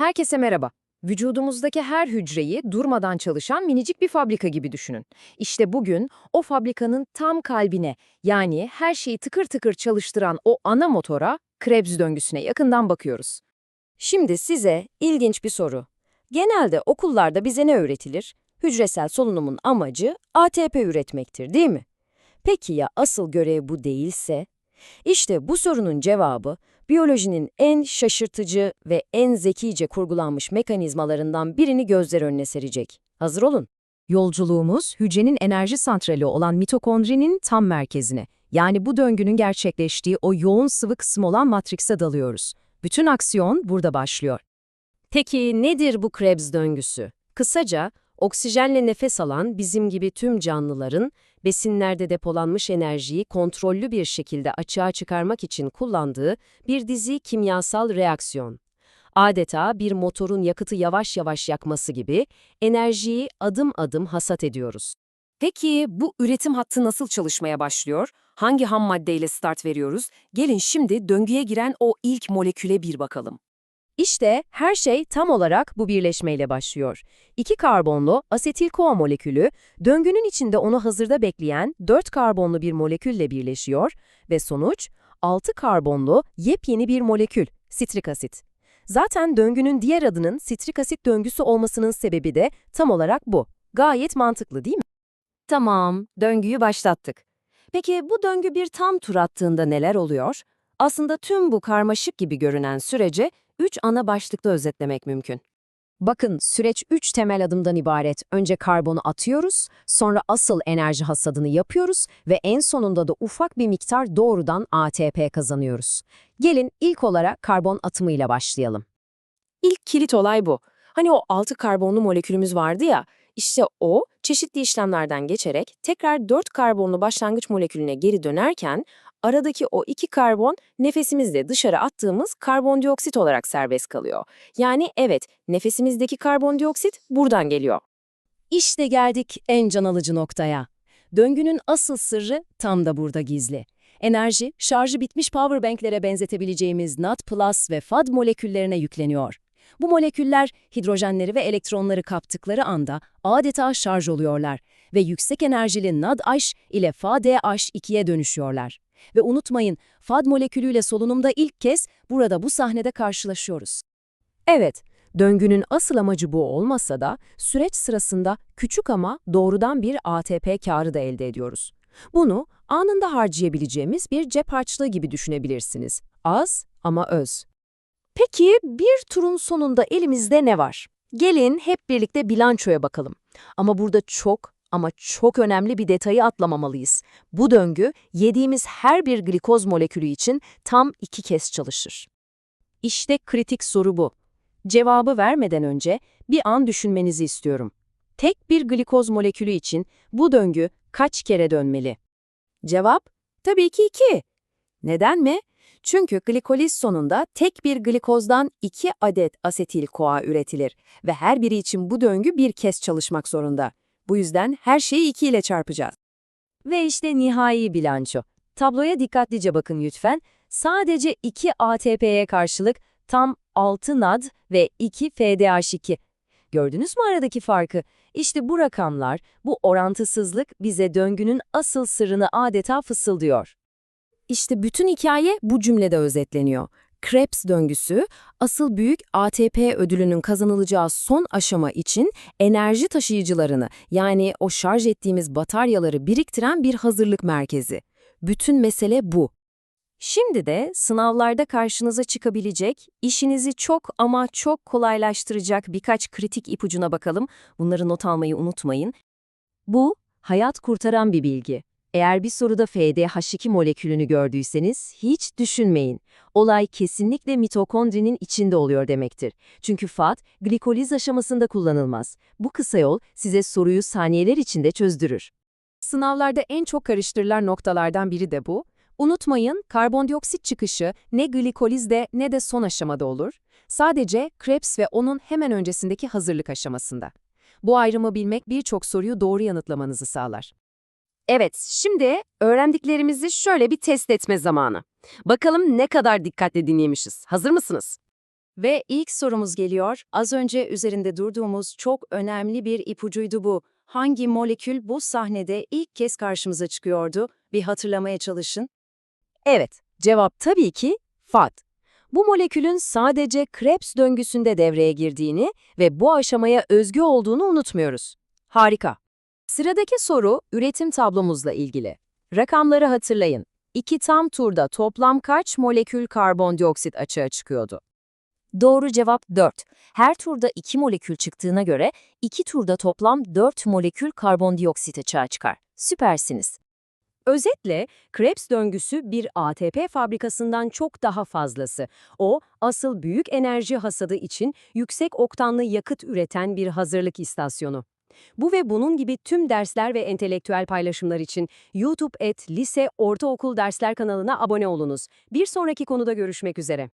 Herkese merhaba. Vücudumuzdaki her hücreyi durmadan çalışan minicik bir fabrika gibi düşünün. İşte bugün o fabrikanın tam kalbine yani her şeyi tıkır tıkır çalıştıran o ana motora, Krebs döngüsüne yakından bakıyoruz. Şimdi size ilginç bir soru. Genelde okullarda bize ne öğretilir? Hücresel solunumun amacı ATP üretmektir değil mi? Peki ya asıl görev bu değilse? İşte bu sorunun cevabı biyolojinin en şaşırtıcı ve en zekice kurgulanmış mekanizmalarından birini gözler önüne serecek. Hazır olun. Yolculuğumuz hücrenin enerji santrali olan mitokondrinin tam merkezine, yani bu döngünün gerçekleştiği o yoğun sıvı kısım olan matrikse dalıyoruz. Bütün aksiyon burada başlıyor. Peki nedir bu Krebs döngüsü? Kısaca, oksijenle nefes alan bizim gibi tüm canlıların besinlerde depolanmış enerjiyi kontrollü bir şekilde açığa çıkarmak için kullandığı bir dizi kimyasal reaksiyon. Adeta bir motorun yakıtı yavaş yavaş yakması gibi enerjiyi adım adım hasat ediyoruz. Peki bu üretim hattı nasıl çalışmaya başlıyor? Hangi ham maddeyle start veriyoruz? Gelin şimdi döngüye giren o ilk moleküle bir bakalım. İşte her şey tam olarak bu birleşmeyle başlıyor. İki karbonlu asetil-CoA molekülü, döngünün içinde onu hazırda bekleyen 4 karbonlu bir molekülle birleşiyor ve sonuç 6 karbonlu yepyeni bir molekül, sitrik asit. Zaten döngünün diğer adının sitrik asit döngüsü olmasının sebebi de tam olarak bu. Gayet mantıklı değil mi? Tamam, döngüyü başlattık. Peki bu döngü bir tam tur attığında neler oluyor? Aslında tüm bu karmaşık gibi görünen sürece üç ana başlıkta özetlemek mümkün. Bakın süreç üç temel adımdan ibaret. Önce karbonu atıyoruz, sonra asıl enerji hasadını yapıyoruz ve en sonunda da ufak bir miktar doğrudan ATP kazanıyoruz. Gelin ilk olarak karbon atımıyla başlayalım. İlk kilit olay bu. Hani o 6 karbonlu molekülümüz vardı ya, işte o çeşitli işlemlerden geçerek tekrar 4 karbonlu başlangıç molekülüne geri dönerken aradaki o iki karbon nefesimizle dışarı attığımız karbondioksit olarak serbest kalıyor. Yani evet, nefesimizdeki karbondioksit buradan geliyor. İşte geldik en can alıcı noktaya. Döngünün asıl sırrı tam da burada gizli. Enerji, şarjı bitmiş powerbanklere benzetebileceğimiz NAD ve FAD moleküllerine yükleniyor. Bu moleküller hidrojenleri ve elektronları kaptıkları anda adeta şarj oluyorlar ve yüksek enerjili NADH ile FADH2'ye dönüşüyorlar. Ve unutmayın, FAD molekülüyle solunumda ilk kez burada bu sahnede karşılaşıyoruz. Evet, döngünün asıl amacı bu olmasa da süreç sırasında küçük ama doğrudan bir ATP karı da elde ediyoruz. Bunu anında harcayabileceğimiz bir cep harçlığı gibi düşünebilirsiniz. Az ama öz. Peki bir turun sonunda elimizde ne var? Gelin hep birlikte bilançoya bakalım. Ama burada çok ama çok önemli bir detayı atlamamalıyız. Bu döngü yediğimiz her bir glikoz molekülü için tam iki kez çalışır. İşte kritik soru bu. Cevabı vermeden önce bir an düşünmenizi istiyorum. Tek bir glikoz molekülü için bu döngü kaç kere dönmeli? Cevap, tabii ki iki. Neden mi? Çünkü glikoliz sonunda tek bir glikozdan 2 adet asetil-CoA üretilir ve her biri için bu döngü bir kez çalışmak zorunda. Bu yüzden her şeyi 2 ile çarpacağız. Ve işte nihai bilanço. Tabloya dikkatlice bakın lütfen. Sadece 2 ATP'ye karşılık tam 6 NAD ve 2 FDH2. Gördünüz mü aradaki farkı? İşte bu rakamlar, bu orantısızlık bize döngünün asıl sırrını adeta fısıldıyor. İşte bütün hikaye bu cümlede özetleniyor. Krebs döngüsü, asıl büyük ATP ödülünün kazanılacağı son aşama için enerji taşıyıcılarını yani o şarj ettiğimiz bataryaları biriktiren bir hazırlık merkezi. Bütün mesele bu. Şimdi de sınavlarda karşınıza çıkabilecek, işinizi çok ama çok kolaylaştıracak birkaç kritik ipucuna bakalım. Bunları not almayı unutmayın. Bu, hayat kurtaran bir bilgi. Eğer bir soruda FDH2 molekülünü gördüyseniz hiç düşünmeyin. Olay kesinlikle mitokondrinin içinde oluyor demektir. Çünkü FAD glikoliz aşamasında kullanılmaz. Bu kısa yol size soruyu saniyeler içinde çözdürür. Sınavlarda en çok karıştırılan noktalardan biri de bu. Unutmayın, karbondioksit çıkışı ne glikolizde ne de son aşamada olur. Sadece Krebs ve onun hemen öncesindeki hazırlık aşamasında. Bu ayrımı bilmek birçok soruyu doğru yanıtlamanızı sağlar. Evet, şimdi öğrendiklerimizi şöyle bir test etme zamanı. Bakalım ne kadar dikkatle dinlemişiz. Hazır mısınız? Ve ilk sorumuz geliyor. Az önce üzerinde durduğumuz çok önemli bir ipucuydu bu. Hangi molekül bu sahnede ilk kez karşımıza çıkıyordu? Bir hatırlamaya çalışın. Evet, cevap tabii ki FAD. Bu molekülün sadece Krebs döngüsünde devreye girdiğini ve bu aşamaya özgü olduğunu unutmuyoruz. Harika. Sıradaki soru üretim tablomuzla ilgili. Rakamları hatırlayın. İki tam turda toplam kaç molekül karbondioksit açığa çıkıyordu? Doğru cevap 4. Her turda 2 molekül çıktığına göre 2 turda toplam 4 molekül karbondioksit açığa çıkar. Süpersiniz. Özetle, Krebs döngüsü bir ATP fabrikasından çok daha fazlası. O, asıl büyük enerji hasadı için yüksek oktanlı yakıt üreten bir hazırlık istasyonu. Bu ve bunun gibi tüm dersler ve entelektüel paylaşımlar için YouTube et Lise Ortaokul Dersler kanalına abone olunuz. Bir sonraki konuda görüşmek üzere.